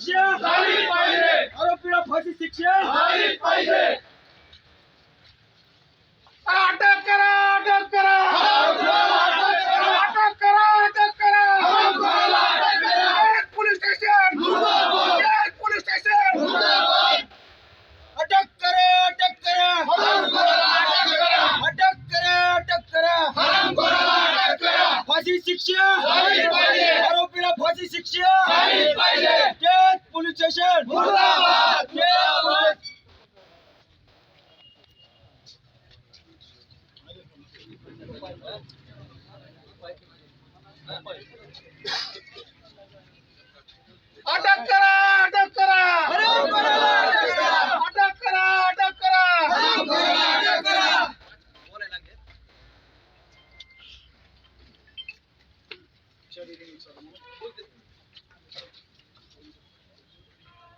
शिक्षा झाली पाहिजे. आरोपीला फाशी शिक्षा झाली पाहिजे. अटक करा अटक करा अटक करा अटक करा एक पोलीस स्टेशन एक पोलीस स्टेशन अटक करा अटक करा अटक करा अटक करा फाशी शिक्षा. आरोपीला फाशी शिक्षा. तेच पोलीस स्टेशन मुर्दाबाद. तेच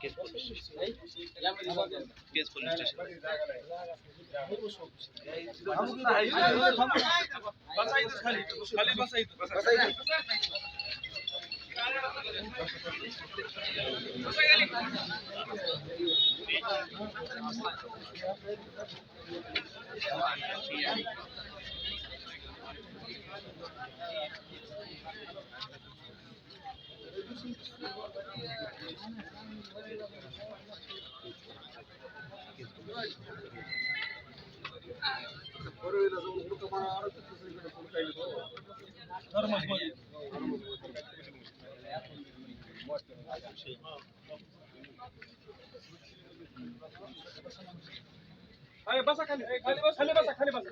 ¿Qué es ¿Qué es ¿Qué es Gracias. बसा खाली खाली बस खाली बसा खाली बसा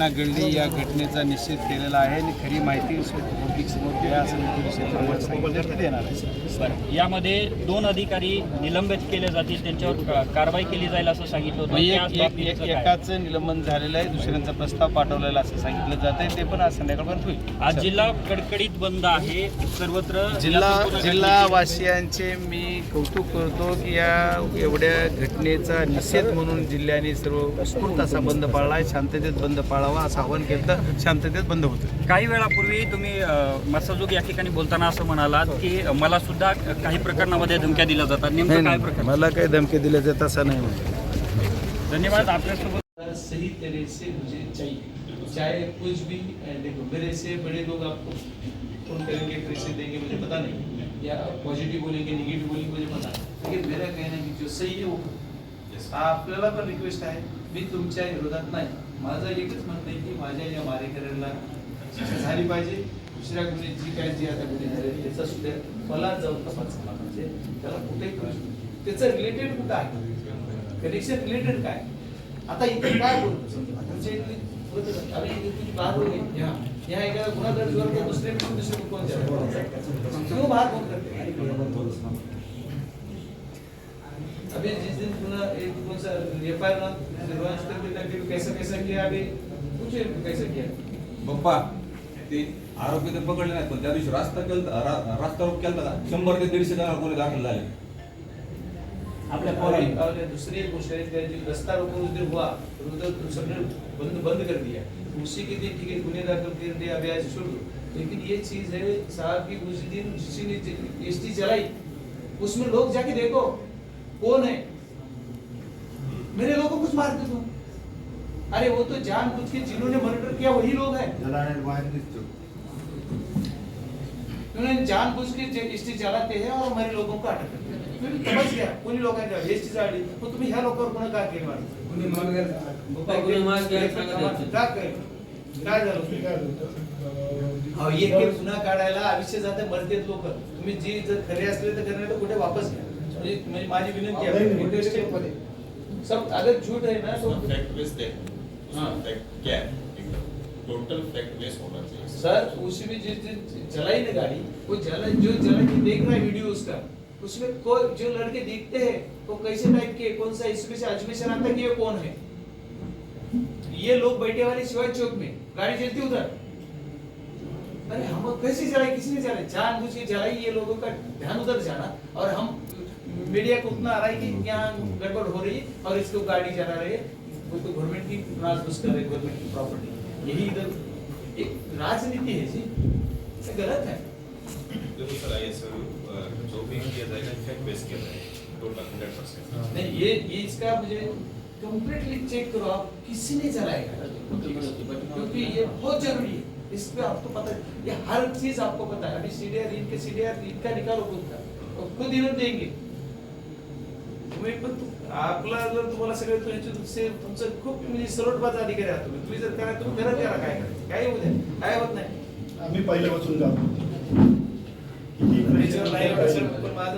घटना घडली या घटनेचा निषेध केलेला आहे आणि खरी माहिती पब्लिक समोर द्या असं देणार आहे. यामध्ये दोन अधिकारी निलंबित केले जातील त्यांच्यावर कारवाई केली जाईल असं सांगितलं होतं? एकाचं निलंबन झालेलं आहे दुसऱ्यांचा प्रस्ताव पाठवलेला असं सांगितलं जात आहे. ते पण आज संध्याकाळपर्यंत होईल. आज जिल्हा कडकडीत बंद आहे सर्वत्र जिल्हा या संपूर्ण जिल्हा घटनेची- वासियांचे मी कौतुक करतो की या एवढ्या घटनेचा निषेध म्हणून जिल्ह्याने सर्व उत्स्फूर्त असा बंद पाळला आहे शांततेत बंद पाळावा असं आवाहन केलं तर शांततेत बंद होतं. काही वेळापूर्वी तुम्ही मसाजोग या ठिकाणी बोलताना असं म्हणालात की मला सुद्धा काही प्रकरणामध्ये धमक्या दिल्या जातात. नेमकं काय प्रकार मला काही धमकी दिल्या जात असं नाही म्हणतो धन्यवाद आपल्यासोबत. सही तरह से मुझे चाहिए। चाहे कुछ भी देखो मेरे से बड़े लोग आपको फोन करेंगे पैसे देंगे मुझे पता नहीं। या पॉजिटिव बोलेंगे निगेटिव बोलेंगे मुझे पता नहीं। लेकिन मेरा कहना है की जो सही आहे वो आपल्याला पण रिक्वेस्ट आहे मी तुमच्या विरोधात नाही। माझं एकच म्हणणं आहे की माझ्या या मारेकऱ्यांना शिक्षा झाली पाहिजे. दुसऱ्या गुन्हे जी काय जी आता गुन्हे झाले त्याचा सुद्धा मला जाऊन तपास झाला पाहिजे. त्याला कुठेही करू शकतो त्याचं रिलेटेड कुठं आहे? कनेक्शन रिलेटेड काय? आता इथे काय बोलतो? समजा तुमच्या इथली? आम्ही तुझी बाहेर बोलली. ह्या ह्या एखादा गुन्हा दर्ज तर दुसरे दुसरे कोण क्यों बाहर कौन करते? अभी जिस दिन पुनः एक कौन सा एफ़ आई आर लॉन्च करके तक कैसा कैसा किया अभी? पूछे कैसा किया? पप्पा ते आरोपी तर पकडले नाहीत पण त्या दिवशी रास्ता केलता रास्ता रोक केलता का शंभर ते दीडशे जण कोणी दाखल झाले. आपल्या और और दूसरी एक गोष्ट है कि जो रस्ता रोको उस दिन हुआ उधर तो सबने बंद बंद कर दिया. उसी के दिन ठीक है गुने दाखिल कर दिया अभी आज छोड़ दो लेकिन ये चीज़ है साहब की उस दिन किसी ने एस टी चलाई उसमें लोग जाके देखो। कौन है? मेरे लोगों को कुछ मारते तुम अरे वो तो जान बुझ के जिन्होंने मर्डर किया वही लोग हैं। उन्होंने जान बुझ के एस टी चलाते हैं और हमारे लोगों को अटक करते हैं। तुम्ही समज घ्या कोणी लोकांच्या मग तुम्ही ह्या लोकांवर पुन्हा काय केलं का काय काय झालं गुन्हा काढायला आयुष्य जाते मरतेत लोक तुम्ही जी जर खरे असले तर खरे तर कुठे वापस घ्या म्हणजे म्हणजे माझी विनंती आहे मोठे मध्ये. सब अगर झूठ है ना तो फैक्ट बेस देख हाँ। फैक्ट क्या है? टोटल फैक्ट बेस होना चाहिए। सर उसी में जिस दिन चलाई ना गाड़ी वो जला जो जला के देख रहा है वीडियो उसका उसमें कोई जो लड़के दिखते हैं वो कैसे टाइप के कौन सा इसमें से अजमेशन आता कि ये कौन है? ये लोग बैठे वाले शिवाजी चौक में गाड़ी चलती उधर। अरे हम कैसे जलाए किसी ने जलाए जानबूझ के जलाई ये लोगों का ध्यान उधर जाना। और हम मीडिया को उतना आ रहा है कि यहाँ गड़बड़ हो रही है और इसको गाड़ी चला रहे हैं। कोई तो गवर्नमेंट की नाजबूज कर रहे गवर्नमेंट की प्रॉपर्टी यही इधर एक राजनीति है जी। ये गलत है। देखो सर आई एस जो भी किया जाएगा इफ़ेक्ट बेस किया जाएगा टोटल हंड्रेड परसेंट नहीं ये ये इसका मुझे कंप्लीटली चेक करो आप किसी ने जलाएगा क्योंकि ये बहुत ज़रूरी है। इस पे आपको पता है ये हर चीज़ आपको पता है। अभी सीडीआर इनके सीडीआर इनका निकालो खुद का। और खुद इन्होंने देंगे। तुम्ही पण आपला जर तुम्हाला सगळे तो ह्याचे तुमचं खूप म्हणजे सरळबाज अधिकारी आहात तुम्ही. तुम्ही जर करा तुम्ही घरात करा काय? काय होऊ द्या काय होत नाही? आम्ही पहिल्यापासून जातो. पण माझं